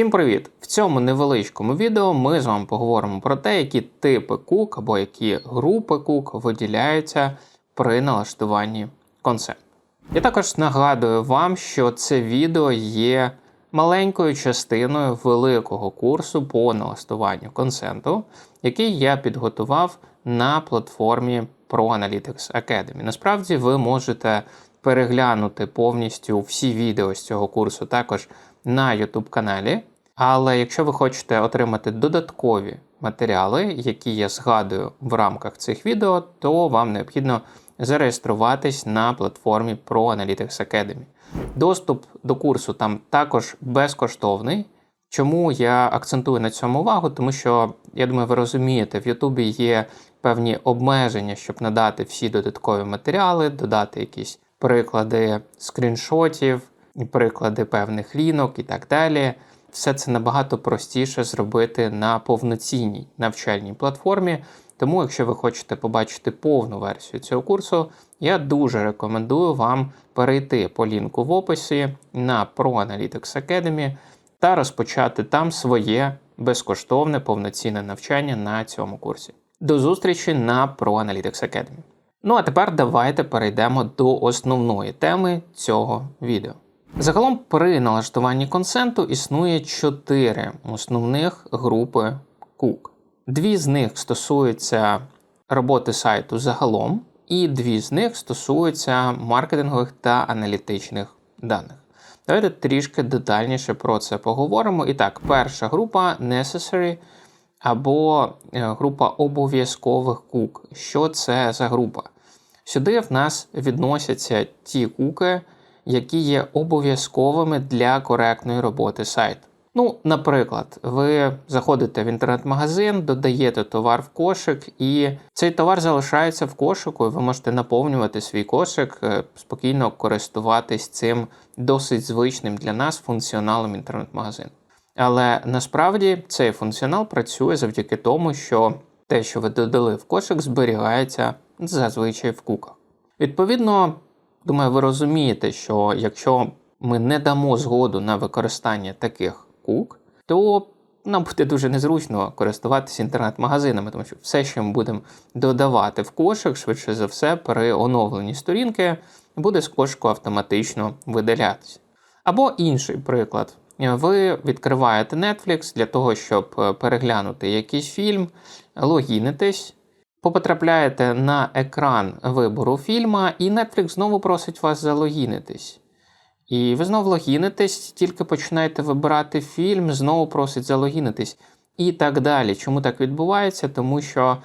Всім привіт! В цьому невеличкому відео ми з вами поговоримо про те, які типи кук або які групи кук виділяються при налаштуванні консенту. Я також нагадую вам, що це відео є маленькою частиною великого курсу по налаштуванню консенту, який я підготував на платформі ProAnalytics Academy. Насправді ви можете переглянути повністю всі відео з цього курсу також на YouTube каналі. Але якщо ви хочете отримати додаткові матеріали, які я згадую в рамках цих відео, то вам необхідно зареєструватись на платформі ProAnalytics Academy. Доступ до курсу там також безкоштовний. Чому я акцентую на цьому увагу? Тому що я думаю, ви розумієте, в Ютубі є певні обмеження, щоб надати всі додаткові матеріали, додати якісь приклади скріншотів, приклади певних лінок і так далі. Все це набагато простіше зробити на повноцінній навчальній платформі. Тому, якщо ви хочете побачити повну версію цього курсу, я дуже рекомендую вам перейти по лінку в описі на ProAnalytics Academy та розпочати там своє безкоштовне повноцінне навчання на цьому курсі. До зустрічі на ProAnalytics Academy. Ну а тепер давайте перейдемо до основної теми цього відео. Загалом при налаштуванні консенту існує чотири основних групи кук. Дві з них стосуються роботи сайту загалом, і дві з них стосуються маркетингових та аналітичних даних. Давайте трішки детальніше про це поговоримо. І так, перша група necessary або е, група обов'язкових кук. Що це за група? Сюди в нас відносяться ті куки, які є обов'язковими для коректної роботи сайту. Ну, наприклад, ви заходите в інтернет-магазин, додаєте товар в кошик, і цей товар залишається в кошику, і ви можете наповнювати свій кошик, е, спокійно користуватись цим досить звичним для нас функціоналом інтернет-магазину. Але насправді цей функціонал працює завдяки тому, що те, що ви додали в кошик, зберігається зазвичай в куках. Відповідно, думаю, ви розумієте, що якщо ми не дамо згоду на використання таких кук, то нам буде дуже незручно користуватися інтернет-магазинами, тому що все, що ми будемо додавати в кошик, швидше за все, при оновленні сторінки, буде з кошику автоматично видалятися. Або інший приклад. Ви відкриваєте Netflix для того, щоб переглянути якийсь фільм, логінитесь, потрапляєте на екран вибору фільма, і Netflix знову просить вас залогінитись. І ви знову логінитесь, тільки починаєте вибирати фільм, знову просить залогінитись. І так далі. Чому так відбувається? Тому що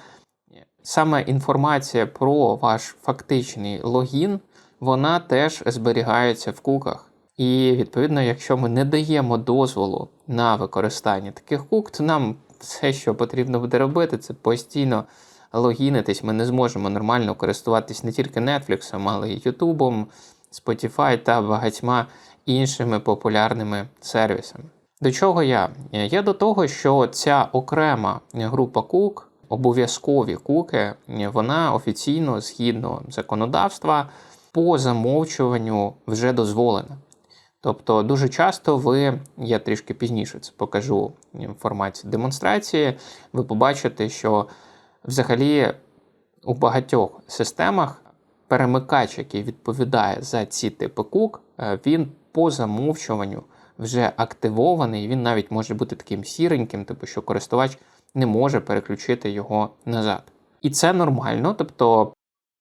саме інформація про ваш фактичний логін, вона теж зберігається в куках. І відповідно, якщо ми не даємо дозволу на використання таких кук, то нам все, що потрібно буде робити, це постійно логінитись. Ми не зможемо нормально користуватись не тільки Netflix, але й YouTube, Spotify та багатьма іншими популярними сервісами. До чого я? Я до того, що ця окрема група кук, обов'язкові куки, вона офіційно згідно законодавства по замовчуванню вже дозволена. Тобто дуже часто ви, я трішки пізніше це покажу в форматі демонстрації, ви побачите, що взагалі у багатьох системах перемикач, який відповідає за ці типи кук, він по замовчуванню вже активований, він навіть може бути таким сіреньким, типу що користувач не може переключити його назад. І це нормально, тобто.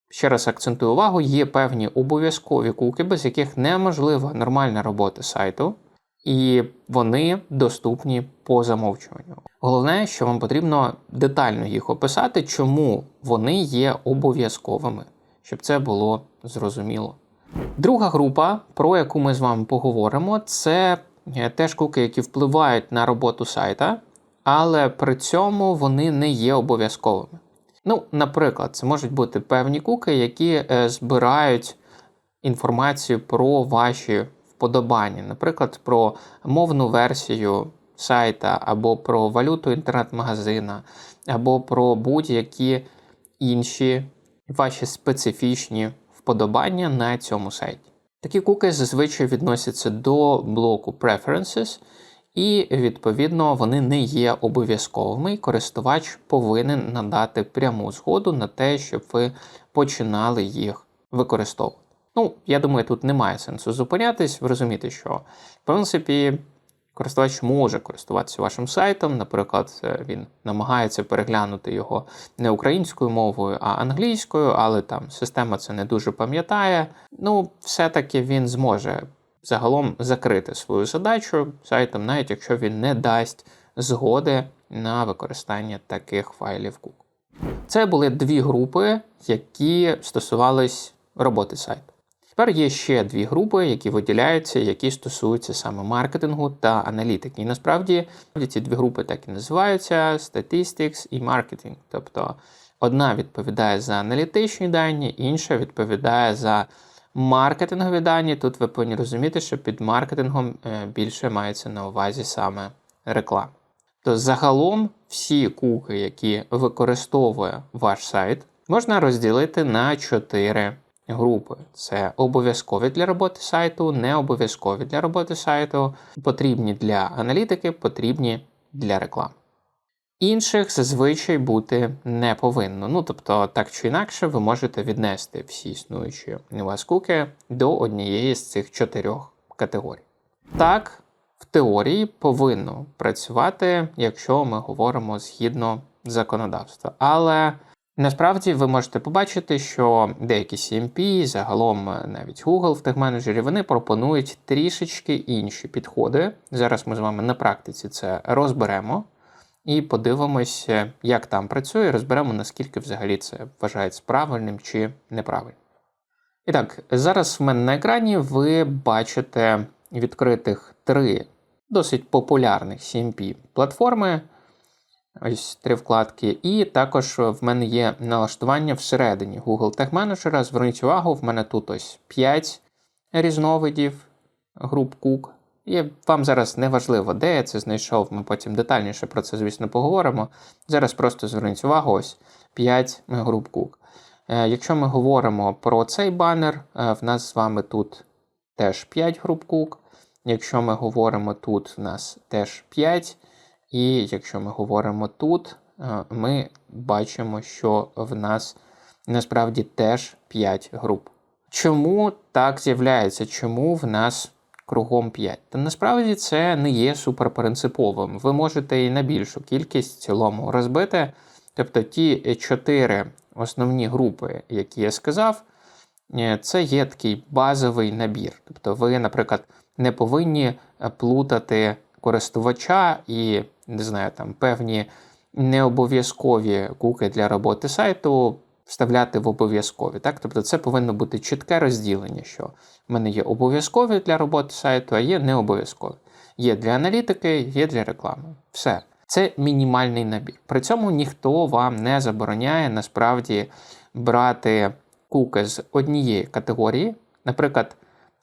Ще раз акцентую увагу, є певні обов'язкові куки, без яких неможлива нормальна робота сайту, і вони доступні по замовчуванню. Головне, що вам потрібно детально їх описати, чому вони є обов'язковими, щоб це було зрозуміло. Друга група, про яку ми з вами поговоримо, це теж куки, які впливають на роботу сайта, але при цьому вони не є обов'язковими. Ну, наприклад, це можуть бути певні куки, які е, збирають інформацію про ваші вподобання, наприклад, про мовну версію сайта, або про валюту інтернет-магазина, або про будь-які інші ваші специфічні вподобання на цьому сайті. Такі куки зазвичай відносяться до блоку Preferences, і відповідно вони не є обов'язковими. і Користувач повинен надати пряму згоду на те, щоб ви починали їх використовувати. Ну, я думаю, тут немає сенсу зупинятись. Ви розумієте, що в принципі користувач може користуватися вашим сайтом. Наприклад, е, він намагається переглянути його не українською мовою, а англійською, але там система це не дуже пам'ятає. Ну, все-таки він зможе загалом закрити свою задачу сайтом, навіть якщо він не дасть згоди на використання таких файлів Cook. Це були дві групи, які стосувались роботи сайту. Тепер є ще дві групи, які виділяються, які стосуються саме маркетингу та аналітики. І насправді ці дві групи так і називаються: Statistics і Marketing. Тобто одна відповідає за аналітичні дані, інша відповідає за маркетингові дані. Тут ви повинні розуміти, що під маркетингом е, більше мається на увазі саме реклама. То загалом всі куки, які використовує ваш сайт, можна розділити на чотири групи. Це обов'язкові для роботи сайту, не обов'язкові для роботи сайту, потрібні для аналітики, потрібні для реклами. Інших зазвичай бути не повинно. Ну, тобто, так чи інакше, ви можете віднести всі існуючі у вас куки до однієї з цих чотирьох категорій. Так, в теорії повинно працювати, якщо ми говоримо згідно законодавства. Але насправді ви можете побачити, що деякі CMP, загалом навіть Google в тег-менеджері, вони пропонують трішечки інші підходи. Зараз ми з вами на практиці це розберемо. І подивимося, як там працює, розберемо, наскільки взагалі це вважається правильним чи неправильним. І так, зараз в мене на екрані ви бачите відкритих три досить популярних CMP платформи. Ось три вкладки. І також в мене є налаштування всередині Google Tag Manager. Зверніть увагу, в мене тут ось 5 різновидів груп Cook. І вам зараз не важливо, де я це знайшов, ми потім детальніше про це, звісно, поговоримо. Зараз просто зверніть увагу, ось 5 груп Cook. Е, якщо ми говоримо про цей банер, е, в нас з вами тут теж 5 груп Cook. Якщо ми говоримо тут, в нас теж 5. І якщо ми говоримо тут, е, ми бачимо, що в нас насправді теж 5 груп. Чому так з'являється? Чому в нас кругом 5? Та насправді це не є суперпринциповим. Ви можете і на більшу кількість в цілому розбити. Тобто ті 4 основні групи, які я сказав, е, це є такий базовий набір. Тобто, ви, наприклад, не повинні плутати користувача і не знаю, там певні необов'язкові куки для роботи сайту вставляти в обов'язкові. Так? Тобто це повинно бути чітке розділення, що в мене є обов'язкові для роботи сайту, а є необов'язкові. Є для аналітики, є для реклами. Все. Це мінімальний набір. При цьому ніхто вам не забороняє насправді брати куки з однієї категорії, наприклад,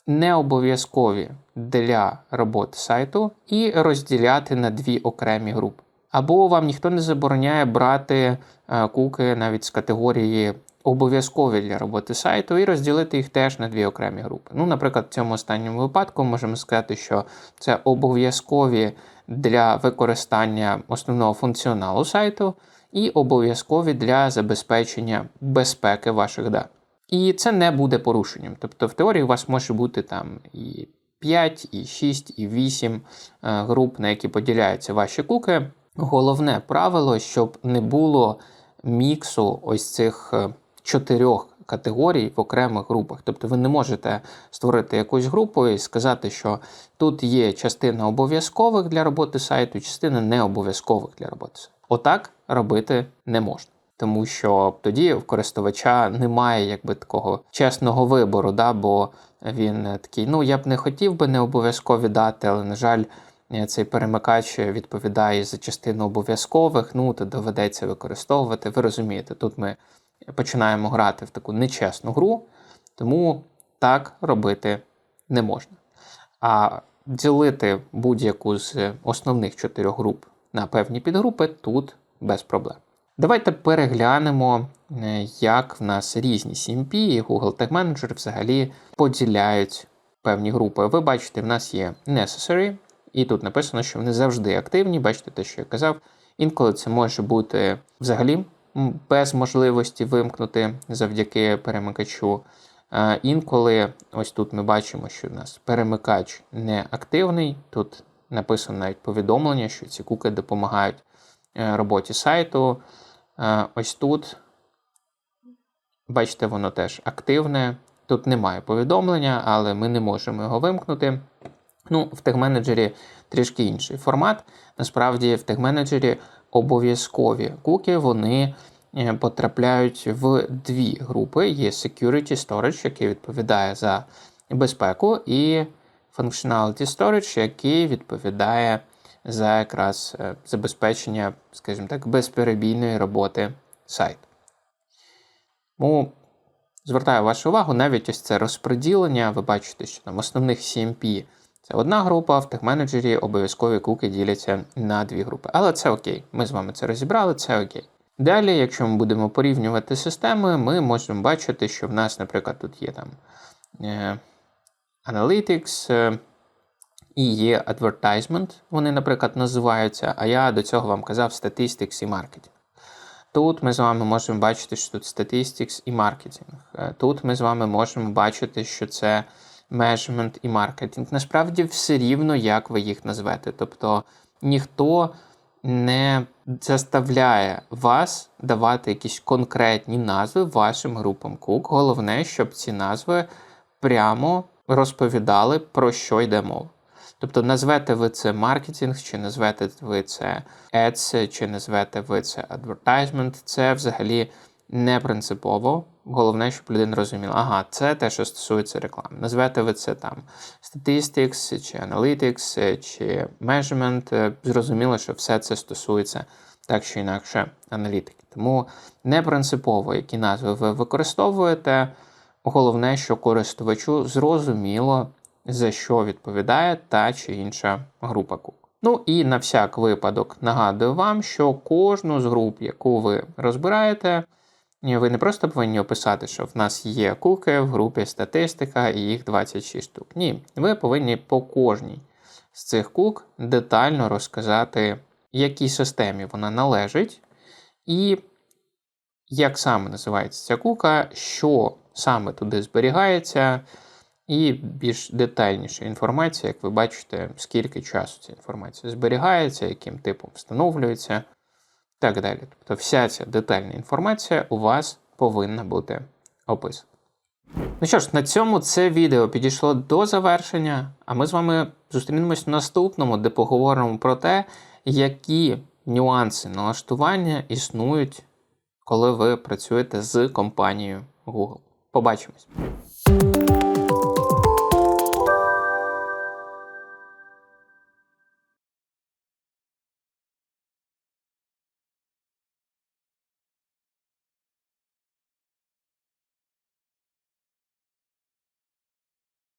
не обов'язкові для роботи сайту і розділяти на дві окремі групи. Або вам ніхто не забороняє брати е, куки навіть з категорії обов'язкові для роботи сайту і розділити їх теж на дві окремі групи. Ну, наприклад, в цьому останньому випадку можемо сказати, що це обов'язкові для використання основного функціоналу сайту і обов'язкові для забезпечення безпеки ваших даних. І це не буде порушенням. Тобто, в теорії у вас може бути там і 5, і 6, і 8 е, груп, на які поділяються ваші куки. Головне правило, щоб не було міксу ось цих е, чотирьох категорій в окремих групах. Тобто ви не можете створити якусь групу і сказати, що тут є частина обов'язкових для роботи сайту, частина необов'язкових для роботи сайту. Отак робити не можна тому що тоді в користувача немає якби такого чесного вибору, да, бо він такий, ну я б не хотів би не обов'язково дати, але, на жаль, цей перемикач відповідає за частину обов'язкових, ну то доведеться використовувати. Ви розумієте, тут ми починаємо грати в таку нечесну гру, тому так робити не можна. А ділити будь-яку з основних чотирьох груп на певні підгрупи тут без проблем. Давайте переглянемо, е, як в нас різні CMP і Google Tag Manager взагалі поділяють певні групи. Ви бачите, в нас є Necessary і тут написано, що вони завжди активні. Бачите, те, що я казав. Інколи це може бути взагалі без можливості вимкнути завдяки перемикачу. Інколи, ось тут ми бачимо, що у нас перемикач не активний. Тут написано навіть повідомлення, що ці куки допомагають е, роботі сайту. Е, Ось тут, бачите, воно теж активне. Тут немає повідомлення, але ми не можемо його вимкнути. Ну, в тег-менеджері трішки інший формат. Насправді, в тег-менеджері обов'язкові куки вони е, потрапляють в дві групи: є Security Storage, який відповідає за безпеку, і Functionality Storage, який відповідає за якраз е, забезпечення, скажімо так, безперебійної роботи сайту. Тому звертаю вашу увагу, навіть ось це розподілення. Ви бачите, що там основних CMP це одна група, в техменеджері обов'язкові куки діляться на дві групи. Але це окей. Ми з вами це розібрали, це окей. Далі, якщо ми будемо порівнювати системи, ми можемо бачити, що в нас, наприклад, тут є там е, Analytics е, і є Advertisement, вони, наприклад, називаються, а я до цього вам казав Statistics і Marketing. Тут ми з вами можемо бачити, що тут Statistics і Marketing. Е, Тут ми з вами можемо бачити, що це measurement і маркетинг. Насправді все рівно, як ви їх назвете. Тобто ніхто не заставляє вас давати якісь конкретні назви вашим групам кук. Головне, щоб ці назви прямо розповідали, про що йде мова. Тобто назвете ви це маркетинг, чи назвете ви це ads, чи назвете ви це advertisement, це взагалі не принципово. Головне, щоб людина розуміла, ага, це те, що стосується реклами. Назвете ви це там statistics, чи analytics, чи measurement. Зрозуміло, що все це стосується так чи інакше аналітики. Тому не принципово, які назви ви використовуєте. Головне, що користувачу зрозуміло, за що відповідає та чи інша група кук. Ну і на всяк випадок нагадую вам, що кожну з груп, яку ви розбираєте, ви не просто повинні описати, що в нас є куки в групі статистика і їх 26 штук. Ні, ви повинні по кожній з цих кук детально розказати, якій системі вона належить, і як саме називається ця кука, що саме туди зберігається, і більш детальніша інформація, як ви бачите, скільки часу ця інформація зберігається, яким типом встановлюється так далі. Тобто вся ця детальна інформація у вас повинна бути описана. Ну що ж, на цьому це відео підійшло до завершення, а ми з вами зустрінемось в наступному, де поговоримо про те, які нюанси налаштування існують, коли ви працюєте з компанією Google. Побачимось!